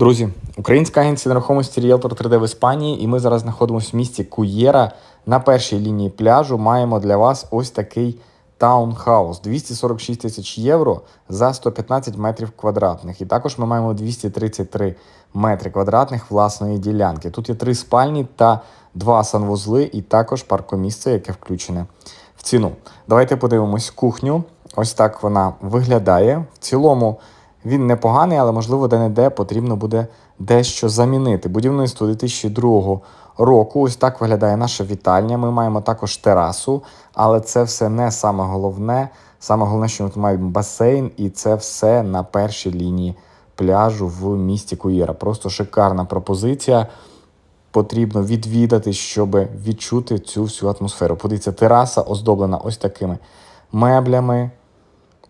Друзі, українська агенція нерухомості Realtor 3D в Іспанії, і ми зараз знаходимося в місті Куєра. На першій лінії пляжу маємо для вас ось такий таунхаус 246 тисяч євро за 115 метрів квадратних. І також ми маємо 233 метри квадратних власної ділянки. Тут є три спальні та два санвузли, і також паркомісце, яке включене в ціну. Давайте подивимось кухню. Ось так вона виглядає. В цілому він непоганий, але можливо де-не-де потрібно буде дещо замінити. Будівництво 2002 року. Ось так виглядає наша вітальня. Ми маємо також терасу, але це все не саме головне. Саме головне, що ми маємо басейн, і це все на першій лінії пляжу в місті Куєра. Просто шикарна пропозиція. Потрібно відвідати, щоб відчути цю всю атмосферу. Подивіться, тераса оздоблена ось такими меблями.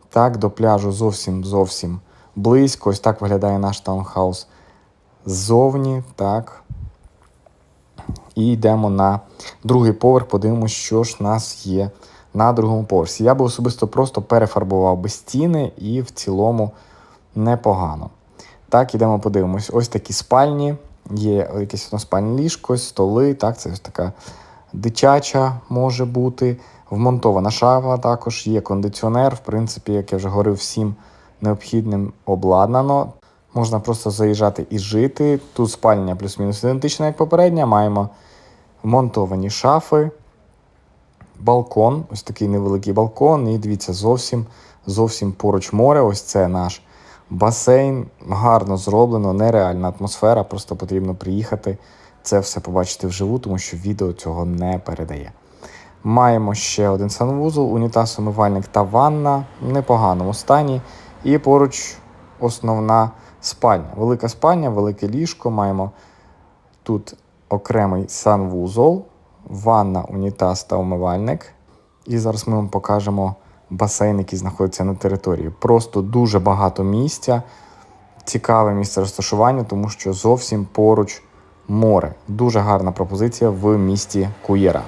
Так, до пляжу зовсім зовсім близько. Ось так виглядає наш таунхаус ззовні. Так. І йдемо на другий поверх, подивимося, що ж нас є на другому поверсі. Я би особисто просто перефарбував би стіни і в цілому непогано. Так, ідемо подивимось. Ось такі спальні. Є якесь односпальне ліжко, столи. Так, це ось така дитяча може бути. Вмонтована шафа також, є кондиціонер, в принципі, як я вже говорив, всім необхідним обладнано. Можна просто заїжджати і жити. Тут спальня плюс-мінус ідентична, як попередня. Маємо вмонтовані шафи, балкон, ось такий невеликий балкон. І дивіться, зовсім зовсім поруч море. Ось це наш басейн. Гарно зроблено, нереальна атмосфера. Просто потрібно приїхати. Це все побачити вживу, тому що відео цього не передає. Маємо ще один санвузол, унітаз, умивальник та ванна в непоганому стані. І поруч основна спальня. Велика спальня, велике ліжко. Маємо тут окремий санвузол, ванна, унітаз та умивальник. І зараз ми вам покажемо басейн, який знаходиться на території. Просто дуже багато місця. Цікаве місце розташування, тому що зовсім поруч море. Дуже гарна пропозиція в місті Куєра.